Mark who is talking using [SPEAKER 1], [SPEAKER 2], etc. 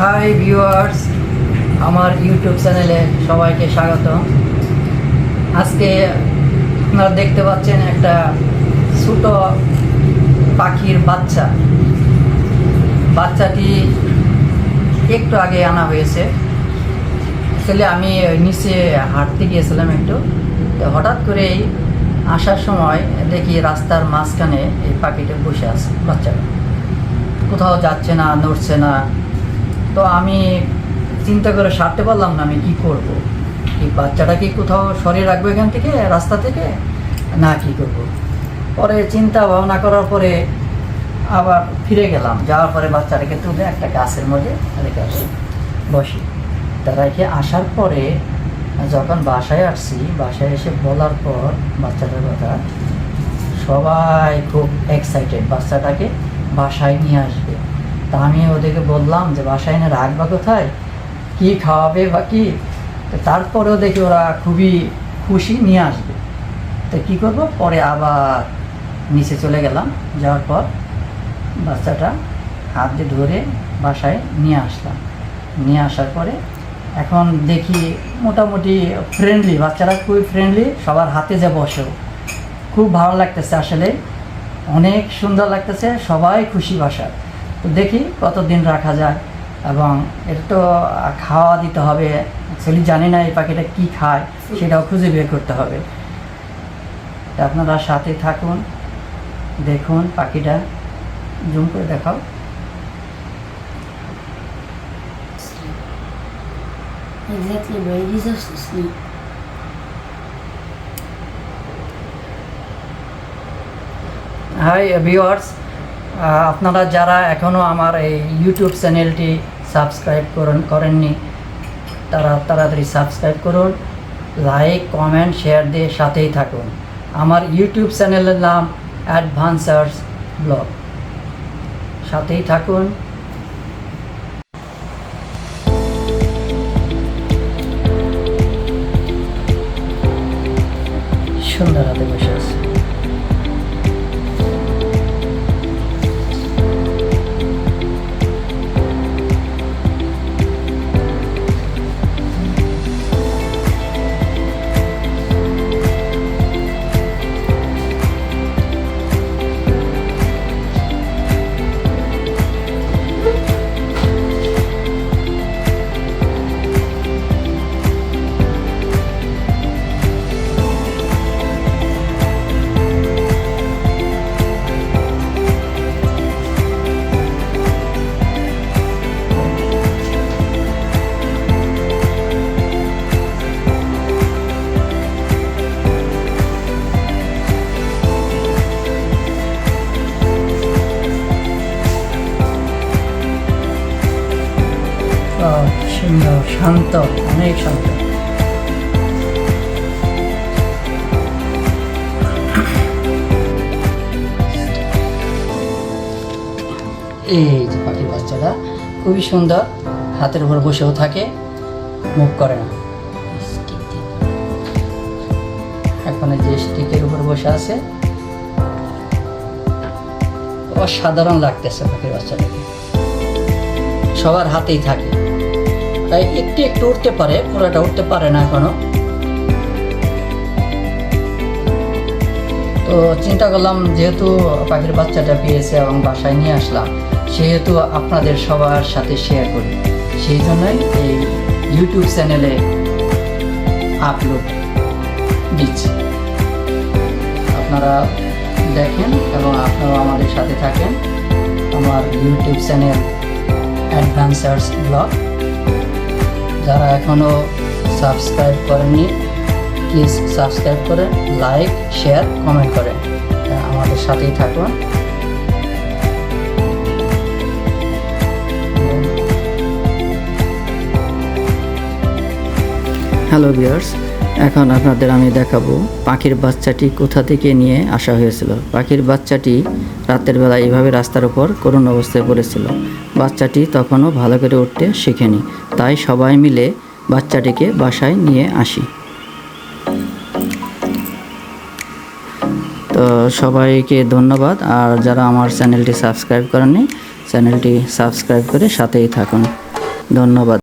[SPEAKER 1] Hi viewers আমার YouTube চ্যানেলে সবাইকে স্বাগত। আজকে আপনারা দেখতে পাচ্ছেন একটা ছোট পাখির বাচ্চা। বাচ্চাটি একটু আগে আনা হয়েছে। আসলে আমি নিচে হাঁটতে গিয়েছিলাম একটু। হঠাৎ করেই আসার সময় দেখি রাস্তার মাঝখানে এই পাখিটা বসে আছে, বাচ্চাটা। কোথাও যাচ্ছে না, নড়ছে না। তো আমি চিন্তা করে সারতে পারলাম না আমি কি করব। এই বাচ্চাটা কি কোথাও সরিয়ে রাখব এখান থেকে, রাস্তা থেকে? না, কি করব? পরে চিন্তা ভাবনা করার পরে আবার ফিরে গেলাম। যাওয়ার পরে বাচ্চাটাকে তুলে একটা গাছের মধ্যে রেখে আসি বসি। তা রেখে আসার পরে যখন বাসায় আসছি, বাসায় এসে বলার পর বাচ্চাটার কথা, সবাই খুব এক্সাইটেড বাচ্চাটাকে বাসায় নিয়ে আসবে। তা আমি ওদেরকে বললাম যে, বাসায় এনে রাখবা কোথায়? কি খাওয়াবে বা কি? তারপরেও দেখি ওরা খুবই খুশি নিয়ে আসবে। তো কী করব? পরে আবার নিচে চলে গেলাম, যাওয়ার পর বাচ্চাটা হাত দিয়ে ধরে বাসায় নিয়ে আসলাম। নিয়ে আসার পরে এখন দেখি মোটামুটি ফ্রেন্ডলি বাচ্চারা খুবই ফ্রেন্ডলি সবার হাতে যে বসেও। খুব ভালো লাগতেছে আসলে। অনেক সুন্দর লাগতেছে, সবাই খুশি বাসার তো দেখি কতদিন রাখা যায়। এবং এটা তো খাওয়া দিতে হবে। অ্যাকচুয়ালি জানি না এই পাখিটা কী খায় সেটাও খুঁজে বের করতে হবে। তা আপনারা সাথে থাকুন দেখুন পাখিটা। জুম করে দেখাও।
[SPEAKER 2] Exactly, bro. He deserves to sleep.
[SPEAKER 1] Hi viewers আপনারা যারা এখনও আমার এই ইউটিউব চ্যানেলটি সাবস্ক্রাইব করুন, করেননি, তারা তাড়াতাড়ি সাবস্ক্রাইব করুন লাইক কমেন্ট শেয়ার দিয়ে সাথেই থাকুন। আমার ইউটিউব চ্যানেলের নাম অ্যাডভান্সার্স ব্লগ সাথেই থাকুন। সুন্দর হাতে বসে আছে। শান্ত, অনেক শান্ত। এই যে পাখির বাচ্চাটা, খুবই সুন্দর, হাতের উপর বসেও থাকে মুভ করে না। এখন যে স্টিকের উপর বসে আছে, অসাধারণ লাগতেছে পাখির বাচ্চাটাকে। সবার হাতেই থাকে। তাই একটু একটু উঠতে পারে, পুরোটা উঠতে পারে না এখনও। তো চিন্তা করলাম, যেহেতু পাখির বাচ্চাটা পেয়েছে এবং বাসায় নিয়ে আসলাম, সেহেতু আপনাদের সবার সাথে শেয়ার করি। সেই জন্যই এই ইউটিউব চ্যানেলে আপলোড দিচ্ছি। আপনারা দেখেন এবং আপনারাও আমাদের সাথে থাকেন। আমার ইউটিউব চ্যানেল অ্যাডভান্সার্স ব্লগ যারা এখনও সাবস্ক্রাইব করেননি প্লিজ সাবস্ক্রাইব করে লাইক শেয়ার কমেন্ট করে। আমাদের সাথেই থাকুন। হ্যালো বিয়ার্স এখন আপনাদের আমি দেখাবো পাখির বাচ্চাটি কোথা থেকে নিয়ে আসা হয়েছিল। পাখির বাচ্চাটি রাতের বেলা এভাবে রাস্তার উপর করুণ অবস্থায় পড়েছিল। বাচ্চাটি তখনও ভালো করে উঠতে শেখেনি। তাই সবাই মিলে বাচ্চাটিকে বাসায় নিয়ে আসি। তো সবাইকে ধন্যবাদ। আর যারা আমার চ্যানেলটি সাবস্ক্রাইব করেননি, চ্যানেলটি সাবস্ক্রাইব করে সাথেই থাকুন। ধন্যবাদ।